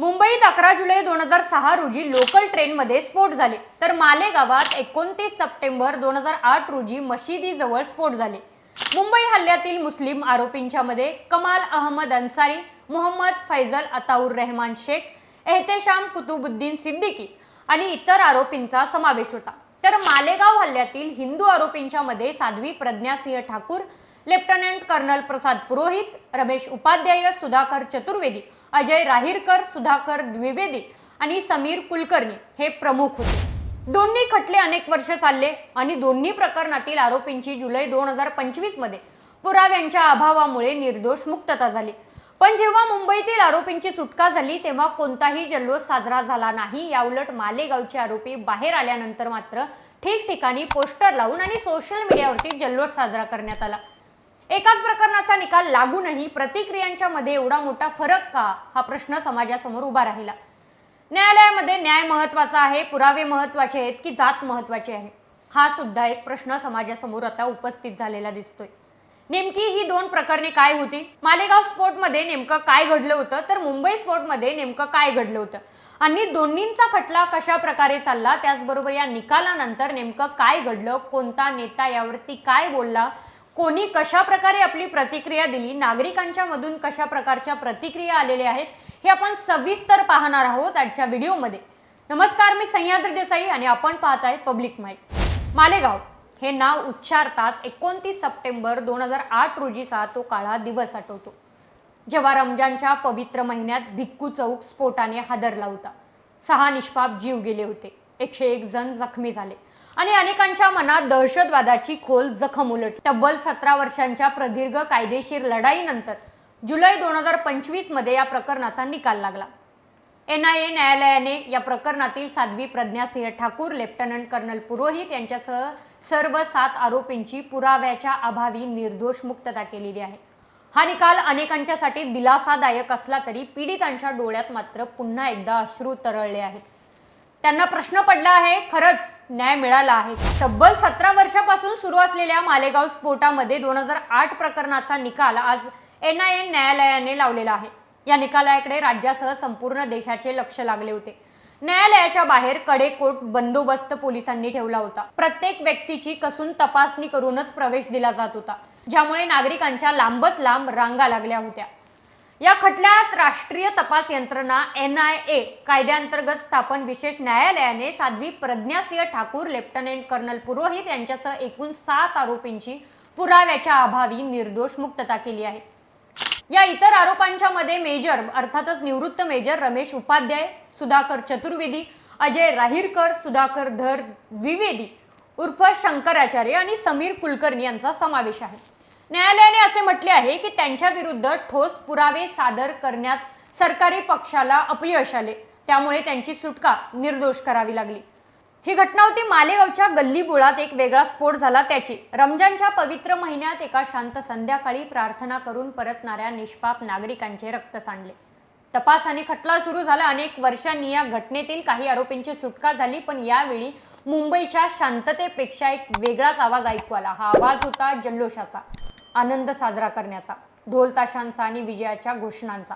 मुंबईत अकरा जुलै दोन हजार सहा रोजी लोकल ट्रेनमध्ये स्फोट झाले. तर मालेगावात एकोणतीस सप्टेंबर दोन हजार आठ रोजी मशिदीजवळ स्फोट झाले. मुंबई हल्ल्यातील मुस्लिम आरोपींच्या मध्ये कमाल अहमद अन्सारी मोहम्मद फैजल अताउर रहमान शेख एहतेशाम कुतुबुद्दीन सिद्दीकी आणि इतर आरोपींचा समावेश होता. तर मालेगाव हल्ल्यातील हिंदू आरोपींच्या मध्ये साध्वी प्रज्ञासिंह ठाकूर लेफ्टनंट कर्नल प्रसाद पुरोहित रमेश उपाध्याय सुधाकर चतुर्वेदी अजय राहीरकर सुधाकर द्विवेदी आणि समीर कुलकर्णी हे प्रमुख होते. दोन्ही खटले अनेक वर्ष चालले आणि दोन्ही प्रकरणातील आरोपींची जुलै दोन हजार पंचवीसमध्ये पुराव्यांच्या अभावामुळे निर्दोष मुक्तता झाली. पण जेव्हा मुंबईतील आरोपींची सुटका झाली तेव्हा कोणताही जल्लोष साजरा झाला नाही. याउलट मालेगावचे आरोपी बाहेर आल्यानंतर मात्र ठिकठिकाणी पोस्टर लावून आणि सोशल मीडियावरती जल्लोष साजरा करण्यात आला. एकाच प्रकरणाचा निकाल लागूनही प्रतिक्रियांच्या मध्ये एवढा मोठा फरक का? हा प्रश्न समाजासमोर उभा राहिला. न्यायालयामध्ये न्याय महत्त्वाचा आहे पुरावे महत्त्वाचे आहेत की जात महत्वाची आहे? हा सुद्धा एक प्रश्न समाजासमोर आता उपस्थित झालेला दिसतोय. नेमकी ही दोन प्रकरणे काय होती? मालेगाव स्फोटमध्ये नेमकं काय घडलं होतं? तर मुंबई स्फोटमध्ये नेमकं काय घडलं होतं? आणि दोन्हींचा खटला कशा प्रकारे चालला? त्याचबरोबर या निकालानंतर नेमकं काय घडलं? कोणता नेता यावरती काय बोलला? कोणी कशा प्रकारे आपली प्रतिक्रिया दिली? नागरिकांच्या मधून कशा प्रकारच्या प्रतिक्रिया आलेल्या आहेत? हे आपण सविस्तर पाहणार आहोत आजच्या व्हिडिओमध्ये. नमस्कार मी सह्याद्री देसाई आणि आपण पाहत आहे पब्लिक माईक मालेगाव हे नाव उच्चारताच एकोणतीस सप्टेंबर दोन हजार आठ रोजीचा तो काळा दिवस आठवतो. जेव्हा रमजानच्या पवित्र महिन्यात भिक्कू चौक स्फोटाने हादरला होता. सहा निष्पाप जीव गेले होते. एकशे एक जण जखमी झाले. आणि अनेकांच्या मनात दहशतवादाची खोल जखम उलट. तब्बल सतरा वर्षांच्या प्रदीर्घ कायदेशीर लढाईनंतर जुलै दोन हजार पंचवीसमध्ये या प्रकरणाचा निकाल लागला. एन आय ए न्यायालयाने या प्रकरणातील साध्वी प्रज्ञासिंह ठाकूर लेफ्टनंट कर्नल पुरोहित यांच्यासह सर्व सात आरोपींची पुराव्याच्या अभावी निर्दोष मुक्तता केलेली आहे. हा निकाल अनेकांच्यासाठी दिलासादायक असला तरी पीडितांच्या डोळ्यात मात्र पुन्हा एकदा अश्रू तरळले आहेत. त्यांना प्रश्न पडला आहे खरंच न्याय मिळाला आहे. तब्बल सतरा वर्षापासून सुरू असलेल्या मालेगाव स्फोटामध्ये दोन हजार आठ प्रकरणाचा निकाल आज एन आय ए न्यायालयाने लावलेला आहे. या निकालाकडे राज्यासह संपूर्ण देशाचे लक्ष लागले होते. न्यायालयाच्या बाहेर कडेकोट बंदोबस्त पोलिसांनी ठेवला होता. प्रत्येक व्यक्तीची कसून तपासणी करूनच प्रवेश दिला जात होता. ज्यामुळे नागरिकांच्या लांबच लांब रांगा लागल्या होत्या. या खटल्यात राष्ट्रीय तपास यंत्रणा एन आय ए कायद्याअंतर्गत स्थापन विशेष न्यायालयाने साध्वी प्रज्ञासिंह ठाकूर लेफ्टनंट कर्नल पुरोहित यांच्यासह एकूण सात आरोपींची पुराव्याच्या अभावी निर्दोष मुक्तता केली आहे. या इतर आरोपांच्या मध्ये मेजर अर्थातच निवृत्त मेजर रमेश उपाध्याय सुधाकर चतुर्वेदी अजय राहीरकर सुधाकर धर द्विवेदी उर्फ शंकराचार्य आणि समीर कुलकर्णी यांचा समावेश आहे. न्यायालयाने असे म्हटले आहे की त्यांच्या विरुद्ध ठोस पुरावे सादर करण्यात सरकारी पक्षाला अपयश आले. त्यामुळे त्यांची सुटका निर्दोष करावी लागली. ही घटना होती मालेगावच्या गल्लीबोळात एक वेगळा स्फोट झाला त्याची. रमजानच्या पवित्र महिन्यात एका शांत संध्याकाळी प्रार्थना करून परतणाऱ्या निष्पाप नागरिकांचे रक्त सांडले. तपास आणि खटला सुरू झाला. अनेक वर्षांनी या घटनेतील काही आरोपींची सुटका झाली पण यावेळी मुंबईच्या शांततेपेक्षा एक वेगळाच आवाज ऐकू आला. हा आवाज होता जल्लोषाचा. आनंद साजरा करण्याचा ढोल ताशांचा आणि विजयाच्या घोषणांचा.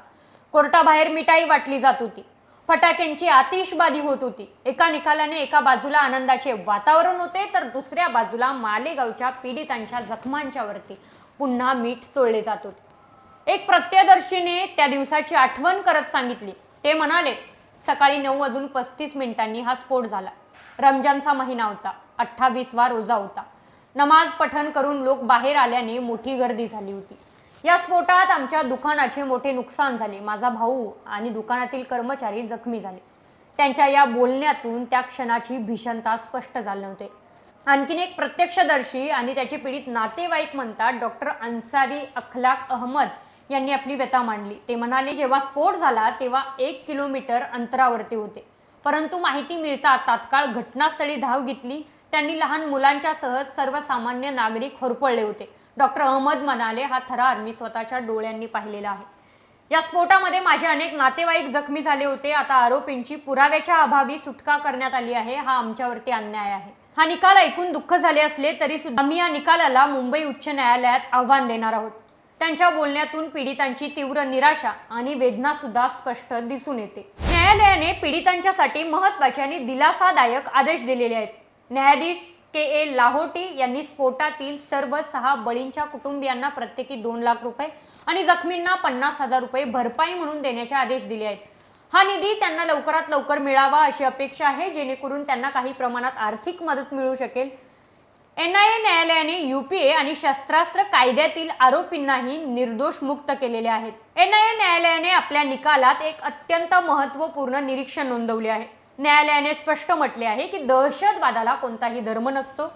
कोर्टाबाहेर मिठाई वाटली जात होती. फटाक्यांची आतिषबाजी होत होती. एका निकालाने एका बाजूला आनंदाचे वातावरण होते तर दुसऱ्या बाजूला मालेगावच्या पीडितांच्या जखमांच्या वरती पुन्हा मीठ चोळले जात होते. एक प्रत्यदर्शीने त्या दिवसाची आठवण करत सांगितली. ते म्हणाले सकाळी नऊ वाजून पस्तीस मिनिटांनी हा स्फोट झाला. रमजानचा महिना होता. अठ्ठावीसवा रोजा होता. नमाज पठण करून लोक बाहेर आल्याने मोठी गर्दी झाली होती. या स्फोटात आमच्या दुकानाचे मोठे नुकसान झाले. माझा भाऊ आणि दुकानातील कर्मचारी जखमी झाले. त्यांच्या या बोलण्यातून त्या क्षणाची भीषणता स्पष्ट झाले होते. आणखीन एक प्रत्यक्षदर्शी आणि त्याचे पीडित नातेवाईक म्हणतात डॉक्टर अन्सारी अखलाक अहमद यांनी आपली व्यथा मांडली. ते म्हणाले जेव्हा स्फोट झाला तेव्हा एक किलोमीटर अंतरावरती होते. परंतु माहिती मिळता तात्काळ घटनास्थळी धाव घेतली त्यांनी लहान मुलांच्यासह सर्वसामान्य नागरिक होरपळले होते. डॉक्टर अहमद म्हणाले हा थरार मी स्वतःच्या डोळ्यांनी पाहिलेला आहे. या स्फोटामध्ये माझे अनेक नातेवाईक जखमी झाले होते. आता आरोपींची पुराव्याच्या अभावी सुटका करण्यात आली आहे. हा आमच्यावरती अन्याय आहे. हा निकाल ऐकून दुःख झाले असले तरी सुद्धा आम्ही या निकालाला मुंबई उच्च न्यायालयात आव्हान देणार आहोत. त्यांच्या बोलण्यातून पीडितांची तीव्र निराशा आणि वेदना सुद्धा स्पष्ट दिसून येते. न्यायालयाने पीडितांच्यासाठी महत्त्वाचे आणि दिलासादायक आदेश दिलेले आहेत. न्यायाधीश के ए लाहोटी यांनी स्फोटातील सर्व सहा बळींच्या कुटुंबियांना प्रत्येकी दोन लाख रुपये आणि जखमींना पन्नास हजार रुपये भरपाई म्हणून देण्याचे आदेश दिले आहेत. हा निधी त्यांना लवकरात लवकर मिळावा अशी अपेक्षा आहे जेणेकरून त्यांना काही प्रमाणात आर्थिक मदत मिळू शकेल. एन आय ए न्यायालयाने युपीए आणि शस्त्रास्त्र कायद्यातील आरोपींनाही निर्दोष मुक्त केलेले आहेत. एन आय ए न्यायालयाने आपल्या निकालात एक अत्यंत महत्त्वपूर्ण निरीक्षण नोंदवले आहे. न्यायालयाने स्पष्ट म्हटले आहे की दहशतवादाला कोणताही धर्म नसतो.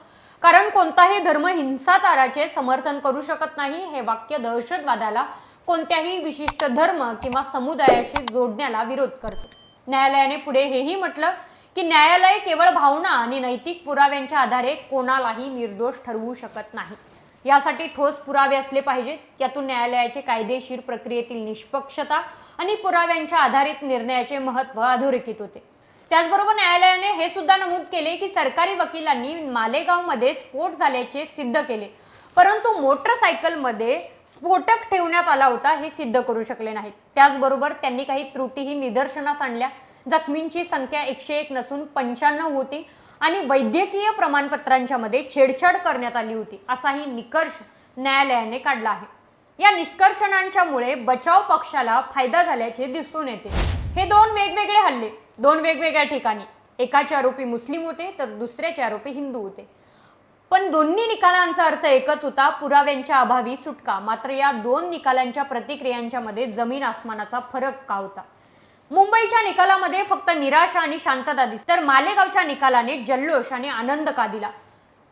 कारण कोणताही धर्म हिंसाचाराचे समर्थन करू शकत नाही. हे वाक्य दहशतवादाला कोणत्याही विशिष्ट धर्म किंवा समुदायाशी जोडण्याला विरोध करते. न्यायालयाने पुढे हेही म्हटलं की न्यायालय केवळ भावना आणि नैतिक पुराव्यांच्या आधारे कोणालाही निर्दोष ठरवू शकत नाही. यासाठी ठोस पुरावे असले पाहिजेत. यातून न्यायालयाचे कायदेशीर प्रक्रियेतील निष्पक्षता आणि पुराव्यांच्या आधारित निर्णयाचे महत्त्व अधोरेखित होते. त्याचबरोबर न्यायालयाने हे सुद्धा नमूद केले की सरकारी वकिलांनी मालेगावमध्ये स्फोट झाल्याचे सिद्ध केले. परंतु मोटरसायकलमध्ये स्फोटक ठेवण्यात आला होता हे सिद्ध करू शकले नाहीत. त्याचबरोबर त्यांनी काही त्रुटीही निदर्शनास आणल्या. जखमींची संख्या एकशे एक नसून पंच्याण्णव होती आणि वैद्यकीय प्रमाणपत्रांच्या मध्ये छेडछाड करण्यात आली होती असाही निकर्ष न्यायालयाने काढला आहे. या निष्कर्षणांच्यामुळे बचाव पक्षाला फायदा झाल्याचे दिसून येते. हे दोन वेगवेगळे हल्ले. दोन वेगवेगळ्या ठिकाणी. एकाचे आरोपी मुस्लिम होते तर दुसऱ्याचे आरोपी हिंदू होते. पण दोन्ही निकालांचा अर्थ एकच होता. पुराव्यांच्या अभावी सुटका. मात्र या दोन निकालांच्या प्रतिक्रियांच्या मध्ये जमीन आसमानाचा फरक का होता? मुंबईच्या निकालामध्ये फक्त निराशा आणि शांतता दिसते. तर मालेगावच्या निकालाने जल्लोष आणि आनंद का दिला?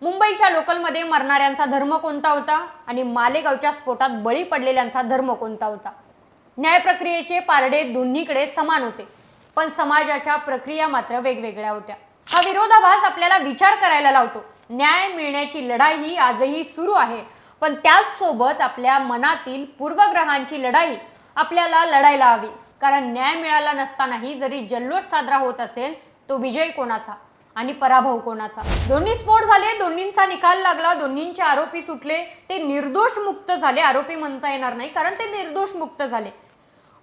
मुंबईच्या लोकलमध्ये मरणाऱ्यांचा धर्म कोणता होता? आणि मालेगावच्या स्फोटात बळी पडलेल्यांचा धर्म कोणता होता? न्याय प्रक्रियेचे पारडे दोन्हीकडे समान होते. पण समाजाच्या प्रक्रिया मात्र वेगवेगळ्या होत्या. हा विरोधाभास आपल्याला विचार करायला लावतो. न्याय मिळण्याची लढाई ही आजही सुरू आहे. पण त्याच सोबत आपल्या मनातील पूर्वग्रहांची लढाई आपल्याला लढायला हवी. कारण न्याय मिळाला नसतानाही जरी जल्लोष साजरा होत असेल तो विजय कोणाचा आणि पराभव कोणाचा? दोन्ही स्फोट झाले दोन्हींचा निकाल लागला दोन्हींचे आरोपी सुटले. ते निर्दोष मुक्त झाले आरोपी म्हणता येणार नाही. कारण ते निर्दोष मुक्त झाले.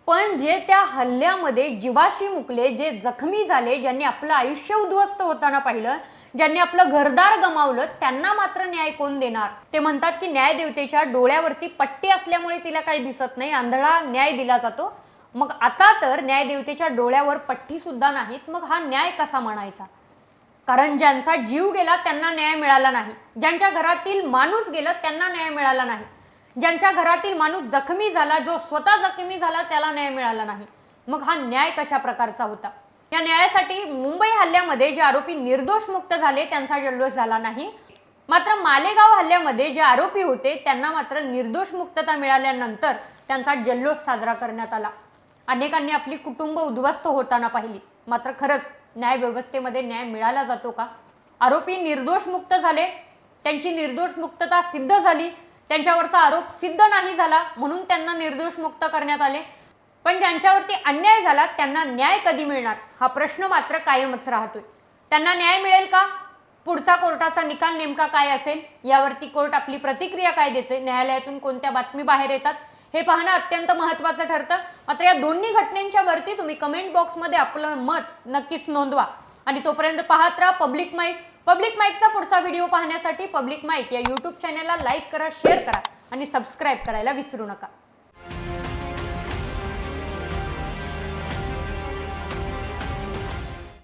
पण जे त्या हल्ल्यामध्ये जीवाशी मुकले जे जखमी झाले ज्यांनी आपलं आयुष्य उद्ध्वस्त होताना पाहिलं ज्यांनी आपलं घरदार गमावलं त्यांना मात्र न्याय कोण देणार? ते म्हणतात की न्याय देवतेच्या डोळ्यावरती पट्टी असल्यामुळे तिला काही दिसत नाही आंधळा न्याय दिला जातो. मग आता तर न्याय देवतेच्या डोळ्यावर पट्टी सुद्धा नाहीत मग हा न्याय कसा म्हणायचा? कारण ज्यांचा जीव गेला त्यांना न्याय मिळाला नाही. ज्यांच्या घरातील माणूस गेला त्यांना न्याय मिळाला नाही. ज्यांच्या घरातील माणूस जखमी झाला जो स्वतः जखमी झाला त्याला न्याय मिळाला नाही. मग हा न्याय कशा प्रकारचा होता? या न्यायासाठी मुंबई हल्ल्यामध्ये जे आरोपी निर्दोष मुक्त झाले त्यांचा जल्लोष झाला नाही. मात्र मालेगाव हल्ल्यामध्ये जे आरोपी होते त्यांना मात्र निर्दोष मुक्तता मिळाल्यानंतर त्यांचा जल्लोष साजरा करण्यात आला. अनेकांनी आपली कुटुंब उद्ध्वस्त होताना पाहिली. मात्र खरंच न्याय व्यवस्थेमध्ये न्याय मिळाला जातो का? आरोपी निर्दोष मुक्त झाले त्यांची निर्दोष मुक्तता सिद्ध झाली त्यांच्यावरचा आरोप सिद्ध नाही झाला म्हणून त्यांना निर्दोष मुक्त करण्यात आले. पण ज्यांच्यावरती अन्याय झाला त्यांना न्याय कधी मिळणार? हा प्रश्न मात्र कायमच राहतोय. त्यांना न्याय मिळेल का? पुढचा कोर्टाचा निकाल नेमका काय असेल? यावरती कोर्ट आपली प्रतिक्रिया काय देते न्यायालयातून कोणत्या बातमी बाहेर येतात? हे पाहणं अत्यंत महत्त्वाचं ठरतं. मात्र या दोन्ही घटनेच्या वरती तुम्ही कमेंट बॉक्समध्ये आपलं मत नक्कीच नोंदवा. आणि तोपर्यंत पाहत राहा पब्लिक माईंड पब्लिक माईकचा पुढचा व्हिडिओ पाहण्यासाठी पब्लिक माईक या यूट्यूब चॅनलला लाईक करा शेअर करा आणि सबस्क्राईब करायला विसरू नका.